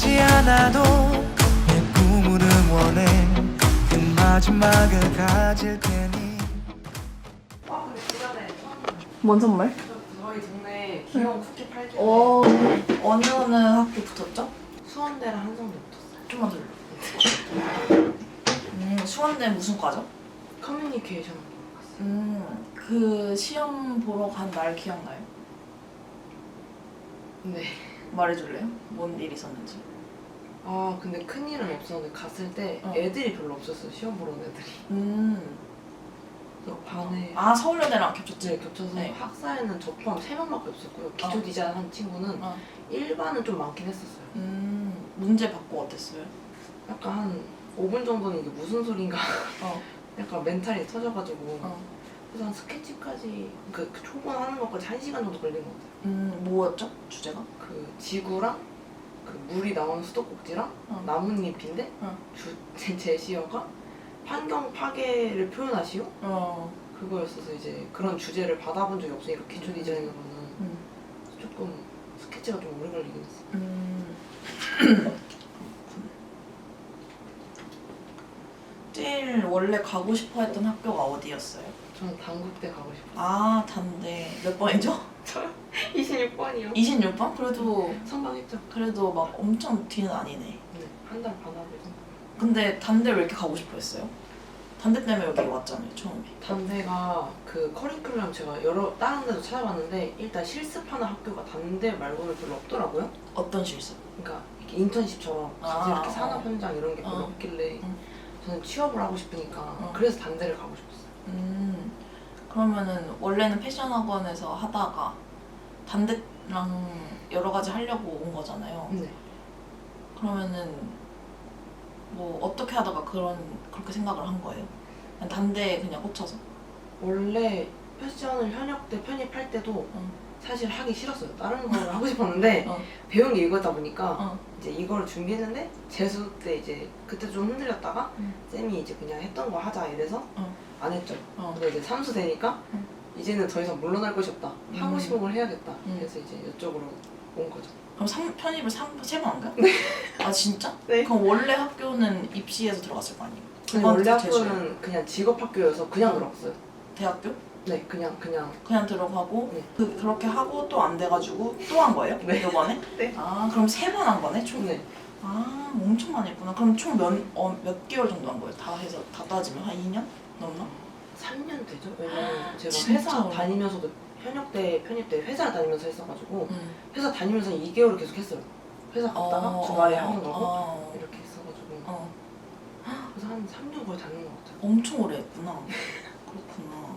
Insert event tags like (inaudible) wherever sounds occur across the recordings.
빛나지 않아도 내 꿈을 응원해 그 마지막을 가질 테니 뭔 선물? 저희 동네 귀여운 쿠키 팔기 어, 어느 어느 학교 붙었죠? 수원대랑 한성대 붙었어요 좀만 들려. 음, 수원대 무슨 과죠? 커뮤니케이션 음, 그 시험 보러 간 날 기억나요? 네. 말해줄래요? 뭔 일 있었는지. 아 근데 큰일은 없었는데 갔을 때 어. 애들이 별로 없었어요 시험 보러 온 애들이 음, 그래서 반에 아 서울여대랑 겹쳤지? 네, 겹쳐서 네. 학사에는 저 포함 3명밖에 없었고요 기초 어. 디자인 한 친구는 어. 일반은 좀 많긴 했었어요 음, 문제 받고 어땠어요? 약간 한 5분 정도는 이게 무슨 소린가 어, (laughs) 약간 멘탈이 터져가지고 어. 그래서 한 스케치까지 그, 그 초본 하는 것까지 1시간 정도 걸린 것 같아요 음, 뭐였죠? 주제가? 그 지구랑 그 물이 나오는 수도꼭지랑 어. 나뭇잎인데 어. 주, (laughs) 제, 제시어가 환경 파괴를 표현하시오? 어, 그거였어서 이제 그런 주제를 받아본 적이 없으니까 기초 디자인으로는 음, 조금 스케치가 좀 오래 걸리긴 했어. 음. (coughs) 제일 원래 가고 싶어 했던 학교가 어디였어요? 저는 단국대 가고 싶어요. 아, 단대. 몇 번이죠? (laughs) 26번이요? 26번? 그래도 선방했죠. 그래도 막 엄청 뒤는 아니네. 네, 한 달 반 하고 있어. 근데 단대 왜 이렇게 가고 싶어 했어요? 단대 때문에 여기 왔잖아요, 처음에. 단대가 그 커리큘럼 제가 여러 다른 데도 찾아봤는데 일단 실습하는 학교가 단대 말고는 별로 없더라고요. 어떤 실습? 그러니까 이렇게 인턴십처럼 같이 아, 이렇게 어. 산업 현장 이런 게 별로 어. 없길래 응. 저는 취업을 하고 싶으니까 어. 그래서 단대를 가고 싶었어요. 음, 그러면은 원래는 패션 학원에서 하다가 단대랑 여러 가지 하려고 온 거잖아요. 네. 그러면은 뭐 어떻게 하다가 그런 그렇게 생각을 한 거예요? 그냥 단대에 그냥 꽂혀서? 원래 패션을 현역 때 편입할 때도 응. 사실 하기 싫었어요. 다른 걸 하고 싶었는데 어. 배운 게 이거다 보니까 어. 이제 이걸 준비했는데 재수 때 이제 그때 좀 흔들렸다가 응. 쌤이 이제 그냥 했던 거 하자 이래서 어. 안 했죠. 어. 근데 이제 삼수 되니까 응. 이제는 더 이상 물러날 곳이 없다. 하고 음. 싶은 걸 해야겠다. 음. 그래서 이제 이쪽으로 온 거죠. 그럼 삼, 편입을 세번 한 거야? 네. 아 진짜? (laughs) 네. 그럼 원래 학교는 입시에서 들어갔을 거 아니에요? 두 근데 원래. 학교는 그냥 직업 학교여서 그냥 들어갔어요. 대학교? 네, 그냥 그냥 그냥 들어가고 네. 그, 그렇게 하고 또 안 돼가지고 또 한 거예요? 네. 이번에? (laughs) 네. 아 그럼 세 번 한 거네 총? 네. 아 엄청 많이 했구나. 그럼 총몇 어, 몇 개월 정도 한 거예요? 다 해서 다 따지면 한 2년 넘나? 3년 되죠? 왜냐면 제가 진짜 회사 어려워. 다니면서도 현역 때 편입 때 회사 다니면서 했어가지고 응. 회사 다니면서 2개월을 계속 했어요. 회사 갔다가 주말에 한번 가고 어, 이렇게 했어가지고 어. 그래서 한 3년 거의 다닌 것 같아요. 엄청 오래 했구나. 그렇구나.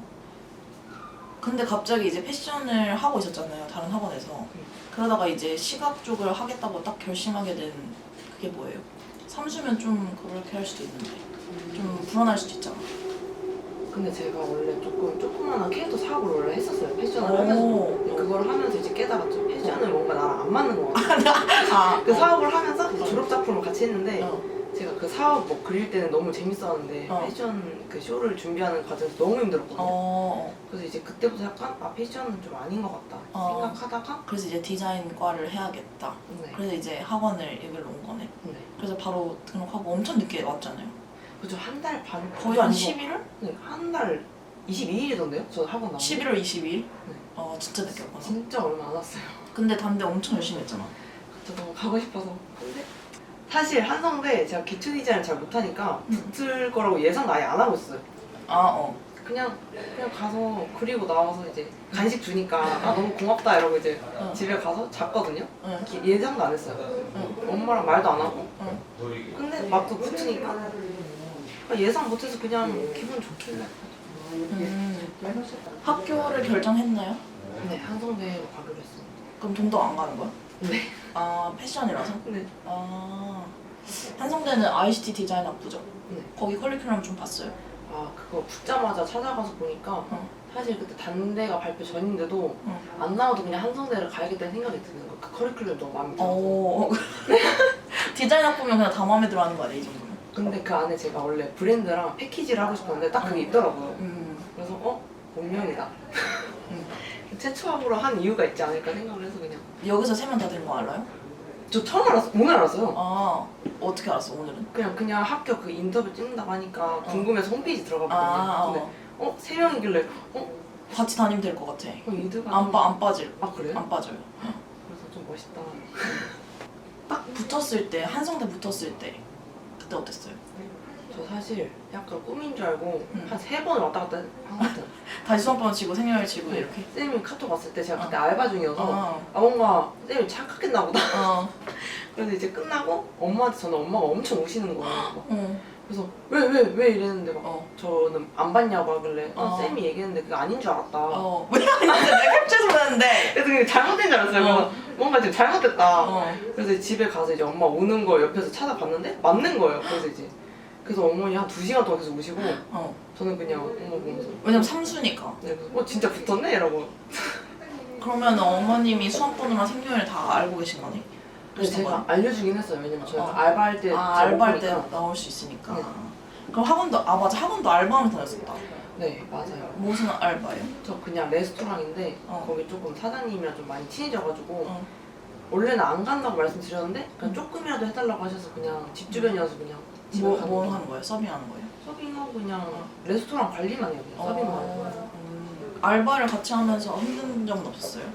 근데 갑자기 이제 패션을 하고 있었잖아요. 다른 학원에서. 그러다가 이제 시각 쪽을 하겠다고 딱 결심하게 된 그게 뭐예요? 삼수면 좀 그렇게 할 수도 있는데 좀 불안할 수도 있잖아. 근데 제가 원래 조금 조그만한 캐릭터 사업을 원래 했었어요. 패션을 오. 하면서 근데 그걸 하면서 이제 깨달았죠. 패션은 뭔가 나랑 안 맞는 것 같아. (laughs) 아, 그 사업을 하면서 이제 졸업 작품을 같이 했는데 어. 제가 그 사업 뭐 그릴 때는 너무 재밌었는데 어. 패션 그 쇼를 준비하는 과정에서 너무 힘들었거든요. 어. 그래서 이제 그때부터 약간 아 패션은 좀 아닌 것 같다 어. 생각하다가 그래서 이제 디자인과를 해야겠다. 네. 그래서 이제 학원을 여기로 온 거네. 네. 그래서 바로 등록하고 엄청 늦게 왔잖아요. 그죠 한 달 반. 거의 한 11월? 네, 한 달 22일이던데요? 저 학원 나온 거. 11월 22일? 어, 진짜 늦게 왔구나. 진짜 얼마 안 왔어요. 근데 단대 엄청 열심히 했잖아. 저 너무 가고 싶어서. 근데 사실 한성대 제가 기초 디자인을 잘 못하니까 음. 붙을 거라고 예상도 아예 안 하고 있어요. 아, 어. 그냥 그냥 가서 그리고 나와서 이제 간식 주니까 아 너무 고맙다 이러고 이제 응. 집에 가서 잤거든요. 응. 기- 예상도 안 했어요. 응. 엄마랑 말도 안 하고. 응. 근데 막또 붙으니까 예상 못해서 그냥 기분 좋길래. 음. 학교를 결정했나요? 네 한성대로 가기로 했어요. 그럼 동도 안 가는 거야? 네. 아 패션이라서? 네. 아 한성대는 ICT 디자인 학부죠? 네. 거기 커리큘럼 좀 봤어요. 아 그거 붙자마자 찾아가서 보니까 응. 사실 그때 단대가 발표 전인데도 응. 안 나와도 그냥 한성대를 가야겠다는 생각이 드는 거. 그 커리큘럼 너무 마음에 들어서. 어 (laughs) 디자인 학부면 그냥 다 마음에 들어하는 거 아니야 이 정도면? 근데 그 안에 제가 원래 브랜드랑 패키지를 하고 싶었는데 딱 그게 있더라고요. 음. 그래서 어? 운명이다. (laughs) 최초학으로 한 이유가 있지 않을까 생각을 해서 그냥 여기서 세면 다 되는 거 알아요? 저 처음 알았어 오늘 알았어요. 아 어떻게 알았어 오늘은? 그냥 그냥 학교 그 인터뷰 찍는다고 하니까 궁금해서 홈페이지 들어가 봤거든요. 아 근데 어. 어? 세 명이길래 어? 같이 다니면 될 것 같아. 어 이드가 안, 빠, 안 빠질. 아 그래요? 안 빠져요. 그래서 좀 멋있다. (laughs) 딱 붙었을 때 한성대 붙었을 때 그때 어땠어요? 저 사실 약간 꿈인 줄 알고 음. 한 세 번을 왔다 갔다 한 것 같아요. (laughs) 다시 수험번 치고 생년을 치고 이렇게. 쌤이 카톡 왔을 때 제가 그때 어. 알바 중이어서 어. 아 뭔가 쌤이 착각했나 보다. 어. (laughs) 그래서 이제 끝나고 엄마한테 저는 엄마가 엄청 우시는 거예요. 막. 어. 그래서 왜 왜 왜 이랬는데 막 어. 저는 안 봤냐고 하길래 아, 어. 쌤이 얘기했는데 그게 아닌 줄 알았다. 어. (laughs) 왜 내가 캡처해서 보냈는데. 그래서 그게 잘못된 줄 알았어요. 어. 그래서 뭔가 지금 잘못됐다. 어. 그래서 집에 가서 이제 엄마 오는 거 옆에서 찾아봤는데 맞는 거예요. 그래서 이제 그래서 어머니 한 두 시간 동안 계속 오시고 어. 저는 그냥 엄마 보면서 왜냐면 삼수니까. 네, 그래서 어 진짜 붙었네 이러고 그러면 어머님이 수험번호랑 생년을 다 알고 계신 거네? 근데 제가 알려주긴 했어요. 왜냐면 저희가 어. 알바할 때 아 제가 알바할 때. 나올 수 있으니까. 네. 그럼 학원도 아 맞아 학원도 알바하면서 다녔었다. 네 맞아요. 무슨 알바예요? 저 그냥 레스토랑인데 어. 거기 조금 사장님이랑 좀 많이 친해져가지고 어. 원래는 안 간다고 말씀드렸는데 그냥 조금이라도 해달라고 하셔서 그냥 집 주변이어서 그냥 집에 뭐, 가는 뭐. 하는 거예요? 서빙하는 거예요? 서빙하고 그냥 레스토랑 관리만 해요. 그냥 서빙만 해요. 어, 음. 알바를 같이 하면서 힘든 점은 없었어요?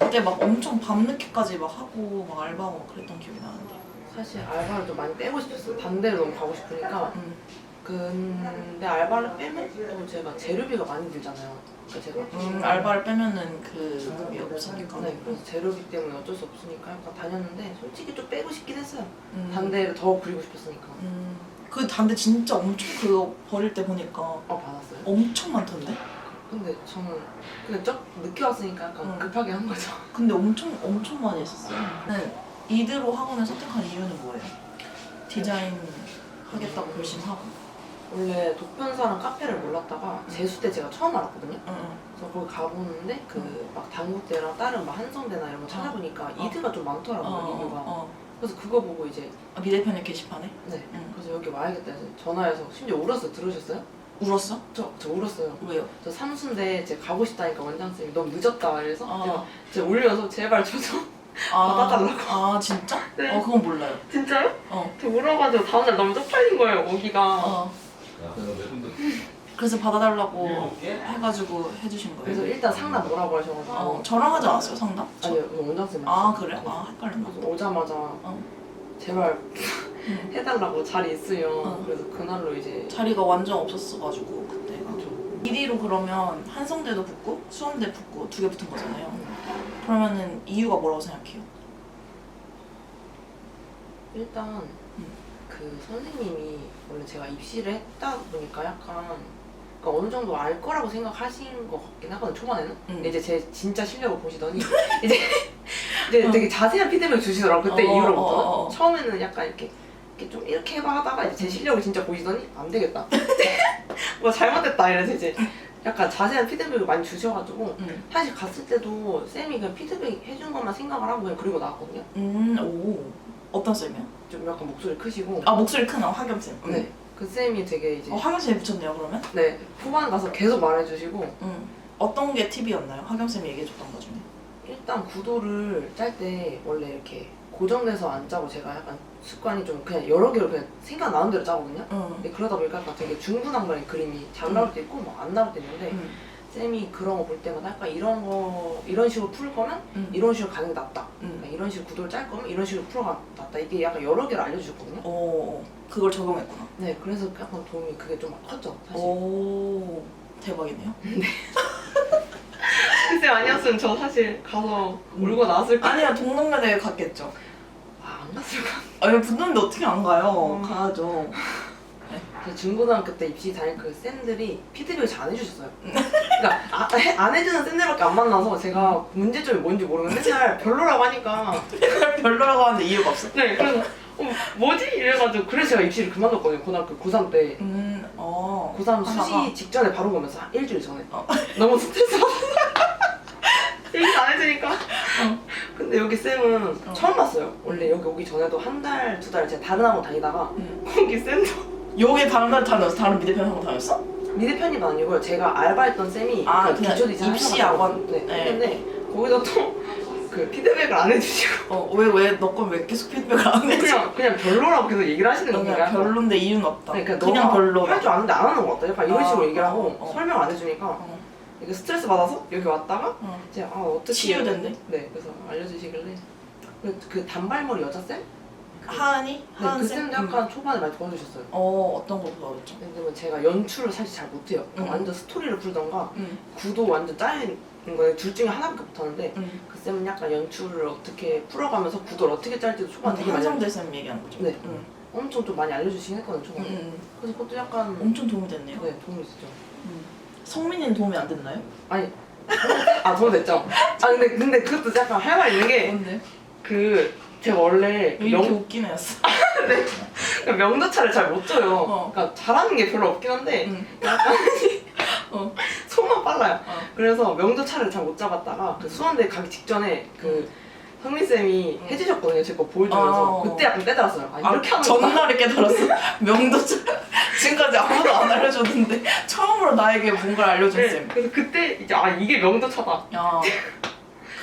그때 막 엄청 밤늦게까지 막 하고 막 알바하고 막 그랬던 기억이 나는데. 사실 알바를 좀 많이 빼고 싶었어요. 단대를 너무 가고 싶으니까. 음. 근데 알바를 빼면 또 제가 재료비가 많이 들잖아요. 그러니까 제가 음, 알바를 빼면은 그 급이 없으니까. 네, 그래서 재료비 때문에 어쩔 수 없으니까 약간 다녔는데 솔직히 좀 빼고 싶긴 했어요. 음. 단대를 더 부리고 싶었으니까. 음. 그 단대 진짜 엄청 그거 버릴 때 보니까 어 받았어요. 엄청 많던데? 근데 저는 그냥 좀 늦게 왔으니까 약간 응. 급하게 한 거죠. (laughs) 근데 엄청 엄청 많이 했었어요. 네. 이대로 학원을 선택한 이유는 뭐예요? 디자인 하겠다고 결심하고. 원래 독변사랑 카페를 몰랐다가 재수 때 제가 처음 알았거든요. 응, 응. 그래서 거기 가보는데 그 막 당국대랑 다른 막 한성대나 이런 거 찾아보니까 어. 이드가 좀 많더라고요 어, 리뷰가. 어. 그래서 그거 보고 이제 아, 미대편의 게시판에? 네 응. 그래서 여기 와야겠다 해서 전화해서 심지어 울었어요. 들으셨어요? 울었어? 저, 저 울었어요. 왜요? 저 삼수인데 제가 가고 싶다니까 원장쌤이 너무 늦었다 이래서 어. 제가 제가 울면서 제발 저좀 (laughs) 아, 받아달라고. 아 진짜? 네. 어 그건 몰라요. 진짜요? 어. 저 울어가지고 다음날 너무 쪽팔린 거예요 오기가. 어. 그래서 받아달라고 해가지고 해주신 그래서 거예요. 일단 상담 뭐라고 하셔가지고 어, 저랑 하지 않았어요 상담? 저- 아니요 원장쌤 아 그래? 아 헷갈렸나? 그래서 오자마자 어. 제발 응. 해달라고 자리 있으면 어. 그래서 그날로 이제 자리가 완전 없었어가지고 그때가. 그쵸. 1위로 그러면 한성대도 붙고 수원대 붙고 두 개 붙은 거잖아요. 그러면은 이유가 뭐라고 생각해요? 일단 음. 그 선생님이 원래 제가 입시를 했다 보니까 약간 그러니까 어느 정도 알 거라고 생각하신 것 같긴 하거든요 초반에는 음. 근데 이제 제 진짜 실력을 보시더니 (laughs) 이제 이제 어. 되게 자세한 피드백 주시더라고 그때 어, 이후로부터 어, 어, 어. 처음에는 약간 이렇게 이렇게 좀 이렇게 해봐 하다가 이제 제 실력을 진짜 보시더니 안 되겠다 (laughs) (laughs) 뭐 잘못됐다 이래서 이제 약간 자세한 피드백을 많이 주셔가지고 음. 사실 갔을 때도 쌤이 그냥 피드백 해준 것만 생각을 하고 그냥 그리고 나왔거든요 음, 오. 어떤 쌤이요? 좀 약간 목소리 크시고 아 목소리 큰 화겸 쌤. 음. 네. 그 쌤이 되게 이제 어 화겸 쌤이 붙였네요 그러면? 네 후반 가서 계속 말해주시고 음. 어떤 게 팁이었나요? 화겸 쌤이 얘기해줬던 것 중에. 일단 구도를 짤 때 원래 이렇게 고정돼서 안 짜고 제가 약간 습관이 좀 그냥 여러 개로 그냥 생각 나는 대로 짜거든요. 응. 근데 그러다 보니까 약간 되게 중구난방의 그림이 잘 나올 때 있고 뭐안 나올 때 있는데 응. 쌤이 그런 거 볼 때마다 약간 이런 거 이런 식으로 풀 거면 응. 이런 식으로 가는 게 낫다. 응. 그러니까 이런 식으로 구도를 짤 거면 이런 식으로 풀어가 낫다. 이게 약간 여러 개를 알려주셨거든요. 오. 그걸 적용했구나. 네, 그래서 약간 도움이 그게 좀 컸죠, 사실. 오. 대박이네요. (laughs) 글쎄 아니었으면 저 사실 가서 울고 나왔을 거 아니야 동남아대에 갔겠죠. 아 안 갔을까? 아니 붙는데 어떻게 안 가요? 음. 가야죠. 제 중고등학교 때 입시 다닐 그 쌤들이 피드백을 잘 안 해주셨어요. 그러니까 아, 해- 안 해주는 쌤들밖에 안 만나서 제가 문제점이 뭔지 모르고 맨날 별로라고 하니까 (laughs) 별로라고 하는데 이유가 없어. 네 그래서 어, 뭐지? 이래가지고 그래서 제가 입시를 그만뒀거든요 고등학교 고3 때 음, 어. 고3 하다가. 수시 직전에 바로 보면서 한 일주일 전에 어. 너무 스트레스 (laughs) 얘기 안 해주니까 근데 여기 쌤은 어. 처음 봤어요 원래 여기 오기 전에도 한 달 두 달 제가 다른 학원 다니다가 음. 거기 쌤도 여기 다른 데 다녔어? 다른 미대편 학원 다녔어? 미대 편입 아니고요. 제가 알바했던 쌤이 아, 그 그냥 기초 디자인 입시 학원? 네, 네. 했는데 거기서 또 (laughs) 그 피드백을 안 해주시고 어, 왜, 왜, 너 건 왜 계속 피드백을 안 해? 그냥 그냥 별로라고 계속 얘기를 하시는 거예요. 그냥 별론데 이유는 없다. 네, 그냥 별로. 할줄 아는데 안 하는 것 같다. 약간 이런 아, 식으로 얘기를 하고 어, 어. 설명 안 해주니까 어, 이게 스트레스 받아서 여기 왔다가 어. 이제 아 어떻게 치유됐네? 네, 그래서 알려주시길래 그, 그 단발머리 여자 쌤? 하은이? 네, 하은 그 쌤? 쌤도 약간 초반에 많이 도와주셨어요. 어, 어떤 거 도와줬죠? 왜냐면 제가 연출을 사실 잘 못해요. 음. 완전 스토리를 풀던가 응, 구도 완전 짜인 거에 둘 중에 하나밖에 못하는데 응. 그 쌤은 약간 연출을 어떻게 풀어가면서 구도를 어떻게 짤지도 초반 되게 많이 한성대 쌤 얘기하는 거죠? 네. 응, 엄청 좀 많이 알려주시긴 했거든요 응, 초반에 응. 그래서 그것도 약간 엄청 도움이 됐네요. 네 도움이 됐죠 응. 성민이는 도움이 안 됐나요? 아니 아 도움 됐죠 아 근데 근데 그것도 약간 할 말 있는 게 뭔데? 그 제가 원래 왜 이렇게 명, 웃긴 애였어? 명도차를 잘 못 줘요 어. 그러니까 잘하는 게 별로 없긴 한데 응. 약간 어. (laughs) 손만 빨라요 어. 그래서 명도차를 잘 못 잡았다가 그 수원대 가기 직전에 그 성민 쌤이 응. 해주셨거든요 제 거 보여주면서 어. 그때 약간 깨달았어요 아 이렇게 아, 하는 거구나 전날에 깨달았어. 명도차. (laughs) 지금까지 아무도 안 알려줬는데 처음으로 나에게 뭔가를 알려준 네, 쌤. 그래서 그때 이제 아 이게 명도차다 야.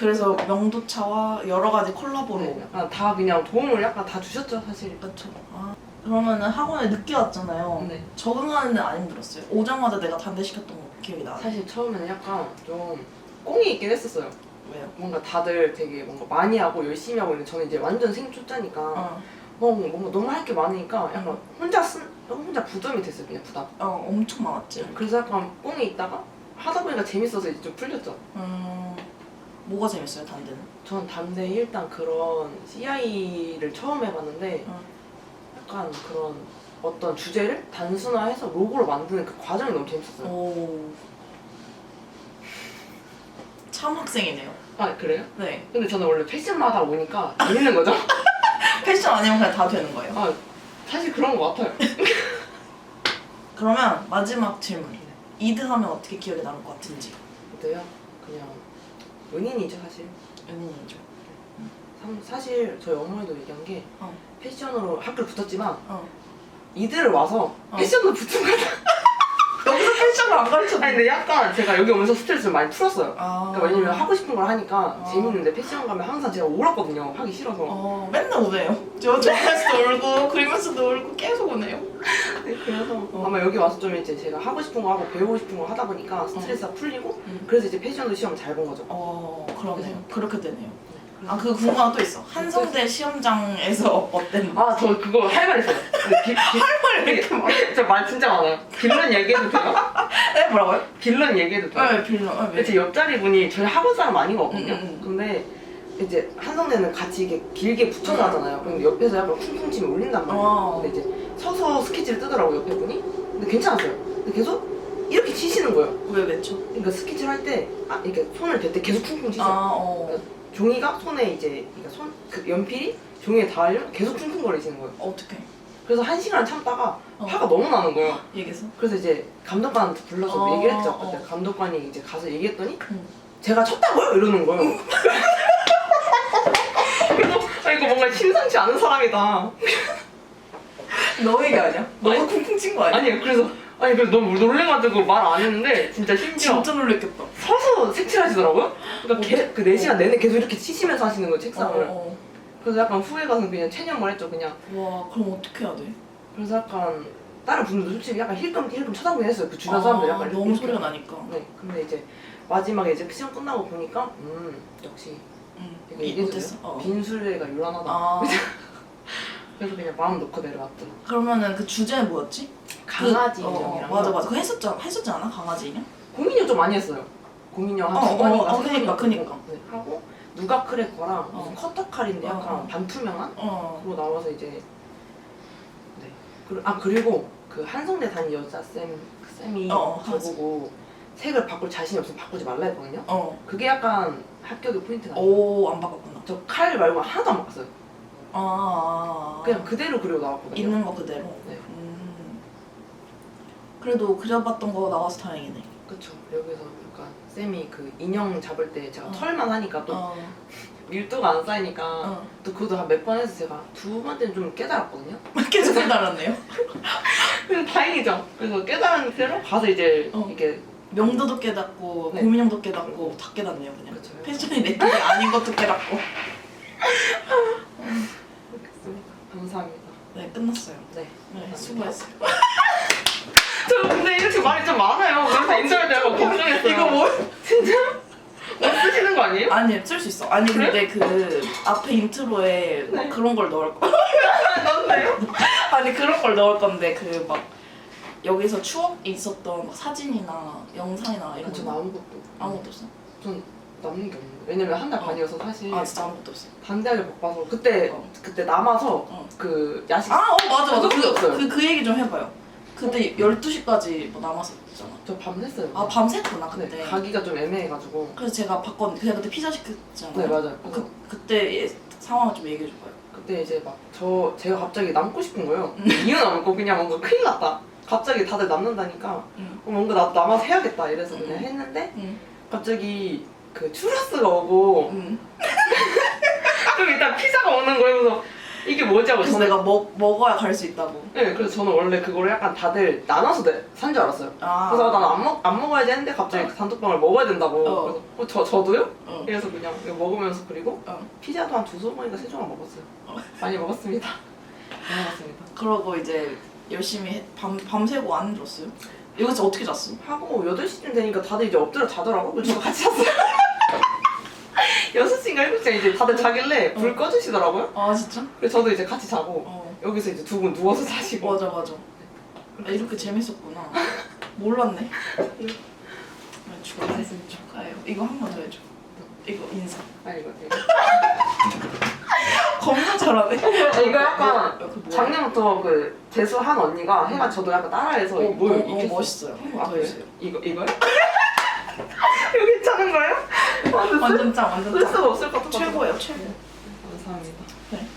그래서 명도차와 여러 가지 콜라보로. 네, 약간 다 그냥 도움을 약간 다 주셨죠 사실 그렇죠. 아. 그러면은 학원에 늦게 왔잖아요. 네. 적응하는 데안 힘들었어요. 오자마자 내가 담배 시켰던 거 기억이 나. 사실 처음에는 약간 좀 꽁이 있긴 했었어요 왜요? 뭔가 다들 되게 뭔가 많이 하고 열심히 하고 있는데 저는 이제 완전 생초짜니까 어. 뭔가, 뭔가 너무 할 게 많으니까 약간 혼자 쓴 혼자 부담이 됐어요 그냥 부담 어, 엄청 많았지. 그래서 약간 꽁이 있다가 하다 보니까 재밌어서 이제 좀 풀렸죠 음. 뭐가 재밌어요, 담배는? 전 담대 일단 그런 CI를 처음 해봤는데 어. 약간 그런 어떤 주제를 단순화해서 로고로 만드는 그 과정이 너무 재밌었어요 오. 참 학생이네요. 아 그래요? 네. 근데 저는 원래 패션만 하다 보니까 재밌는 거죠 (laughs) 패션 아니면 그냥 다 되는 거예요. 아 사실 그런 것 같아요 (laughs) 그러면 마지막 질문. 이드 하면 어떻게 기억에 남을 것 같은지. 그때요 그냥 은인이죠 사실 연인이죠. 참- 사실 저희 어머니도 얘기한 게 어. 패션으로 학교를 붙었지만 어. 이들을 와서 어. 패션으로 붙은 거다 패션을 안 가르쳤는데. 아니 근데 약간 제가 여기 오면서 스트레스를 많이 풀었어요 아. 그러니까 왜냐면 하고 싶은 걸 하니까 아. 재밌는데 패션 가면 항상 제가 울었거든요 하기 싫어서 어, 맨날 우네요. 저 좋아해서도 (laughs) 울고 그리면서도 울고 계속 우네요. 네, 그래서 어. 아마 여기 와서 좀 이제 제가 하고 싶은 거 하고 배우고 싶은 거 하다 보니까 스트레스가 풀리고 음. 그래서 이제 패션도 시험을 잘본 거죠 어, 그러네요. 그렇게 되네요. 그래서 아, 그 궁금한 거 또 있어. 한성대 시험장에서 (laughs) 어땠는지. 아, 저 그거 할 말 있어요. 할말 이렇게 많아. 저말 진짜 많아요. 빌런 (laughs) 얘기해도 돼요? 네, 뭐라고요? 빌런 얘기해도 돼요? 네, 빌런. 네, 근데 제 옆자리 분이 저희 학원 사람 아닌 거거든요. 음, 음, 음. 근데 이제 한성대는 같이 이게 길게 붙여서 음. 하잖아요. 근데 옆에서 약간 쿵쿵 치면 울린단 말이에요. 어. 근데 이제 서서 스케치를 뜨더라고요, 옆에 분이. 근데 괜찮았어요. 근데 계속 이렇게 치시는 거예요. 왜 맺죠? 그러니까 스케치를 할 때, 아, 이렇게 손을 댈 때 계속 쿵쿵 치세요. 아, 어. 종이가 손에 이제, 그러니까 손, 그 연필이 종이에 닿으려면 계속 쿵쿵거리시는 거예요. 어떻게? 그래서 한 시간 참다가 어. 화가 너무 나는 거예요. 얘기해서? 그래서 이제 감독관한테 불러서 어, 얘기를 했죠. 어. 그때 감독관이 이제 가서 얘기했더니 응. 제가 쳤다고요? 이러는 거예요. (laughs) 그래서 아 이거 뭔가 심상치 않은 사람이다. 너 얘기 아니야? 너가. 쿵쿵 친 거 아니야? 아니 그래서 아니 그래서 너무 놀래가지고 말 안 했는데 진짜 (laughs) 심지어 진짜 놀랬겠다. 서서 색칠하시더라고요. 그러니까 개, 그 4시간 내내 계속 이렇게 치시면서 하시는 거예요 책상을. 어, 그래서 약간 후회 가서 그냥 체념을 했죠 그냥. 어. 와, 그럼 어떻게 해야 돼? 그래서 약간 다른 분들도 솔직히 약간 힐끔 힐끔 쳐다보긴 했어요. 그 주변 사람들 아, 약간 너무 이렇게. 소리가 나니까. 네, 근데 이제 마지막에 이제 시험 끝나고 보니까 음 역시 응. 이거 이. 돼요? 어. 빈술레가 유난하다. 아, (laughs) 그래서 그냥 마음 놓고 내려왔죠. 그러면은 그 주제는 뭐였지? 강아지 그, 어, 인형이랑 맞아 맞아. 그거 했었지 않- 했었지 않아 강아지 인형? 공인형 좀 많이 했어요. 공인형 어, 한두 번인가 어, 어, 세 그니까, 번인가 그니까. 네, 하고 누가 크래커랑 어. 무슨 커터칼인데 약간 어, 어. 반투명한 어. 그거 나와서 이제 네. 그리- 아 그리고 그 한성대 다닌 여자 쌤 쌤이 어, 저보고 색을 바꿀 자신이 없으면 바꾸지 말라 했거든요. 어. 그게 약간 합격의 포인트가 아니에요. 오 안 바꿨구나. 저 칼 말고 하나도 안 바꿨어요. 아, 아, 아. 그냥 그대로 그리고 나왔거든요. 있는 거 그대로. 네. 음. 그래도 그려봤던 거 나와서 다행이네. 그쵸. 여기서 약간 쌤이 그 인형 잡을 때 제가 어. 털만 하니까 또 어. 밀도가 안 쌓이니까 어. 또 그것도 한 몇 번 해서 제가 두 번째는 좀 깨달았거든요. (laughs) 계속 달았네요. (laughs) 그래서 다행이죠. 그래서 깨달은 대로 가서 이제 어. 이게 명도도 깨닫고 네. 고민형도 깨닫고 다 깨닫네요 그냥. 그쵸. 패션이 내 쪽이 아닌 것도 깨닫고. (laughs) 그렇겠습니다. 감사합니다. 네 끝났어요. 네. 네 수고했어요. 저 근데 이렇게 말이 좀 많아요. 그래서 인터뷰 때가 걱정했어요. 이거 뭐? 진짜? 못 쓰시는 거 아니에요? 아니 쓸 수 있어. 아니 근데 그 앞에 인트로에 막 네. 그런 걸 넣을 거. (laughs) 넣었나요? (laughs) 아니 그런 걸 넣을 건데 그 막 여기서 추억이 있었던 막 사진이나 영상이나 이런 전 거 아무것도 아무것도 없어. 전 남는 게 없는데 왜냐면 한 달 어. 반이어서 사실 아 진짜 아무것도 없어. 반대하게 바빠서 그때 어. 그때 남아서 어. 그 야식 아, 어 맞아 맞아. 없어요. 그, 그 얘기 좀 해봐요. 그때 12시까지 뭐 남았었잖아. 저 밤샜어요. 아 밤샜구나 네, 그때. 가기가 좀 애매해가지고 그래서 제가 바꿨는데 그냥 그때 피자 시켰잖아요. 네 맞아요. 그 그때 예, 상황을 좀 얘기해 줘봐요. 그때 이제 막 저 제가 갑자기 남고 싶은 거예요. 이유 남고 그냥 뭔가 큰일 났다. 갑자기 다들 남는다니까 응. 어, 뭔가 나도 남아서 해야겠다 이래서 응. 그냥 했는데 응. 갑자기 그 추러스가 오고 응. (laughs) 좀 이따 피자가 오는 거예요. 그래서 이게 뭐지 하고 그래서 저는 내가 먹 먹어야 갈 수 있다고. 네 그래서 저는 원래 그거를 약간 다들 나눠서 산 줄 알았어요. 아. 그래서 나는 안, 먹, 안 먹어야지 했는데 갑자기 그 단톡방을 먹어야 된다고 어. 그래서 어, 저, 저도요? 어. 이래서 그냥 이거 먹으면서 그리고 어. 피자도 한 두 조각인가 세 조각 먹었어요 어. 많이 먹었습니다 많이 먹었습니다 그러고 이제 열심히 해- 밤 밤새고 안 줬어요. 여기서 어떻게 잤어? 하고 8시쯤 되니까 다들 이제 엎드려 자더라고 그래서 저도 같이 잤어요 (laughs) 6시인가 7시에 이제 다들 자길래 불 어. 꺼주시더라고요 아 진짜? 그래서 저도 이제 같이 자고 어. 여기서 이제 두 분 누워서 자시고 맞아 맞아. 아, 이렇게 재밌었구나. 몰랐네. 네, 축하해. 축하해요. 이거 한 번 더 해줘. 이거 인사. 아 이거 이거 (laughs) 겁나 잘하네. 이거 약간 그 뭐야? 작년부터 그 재수한 언니가 해가 저도 약간 따라해서 어, 뭘 어, 어, 입혔어요. 멋있어요. 한번 아, 더? 해주세요. 이거 이거요? 이거 괜찮은 거예요? 완전 쓸- 완전 짱, 완전 쓸 짱. 수가 없을 것 같아서 최고예요, 최고. 감사합니다. 네.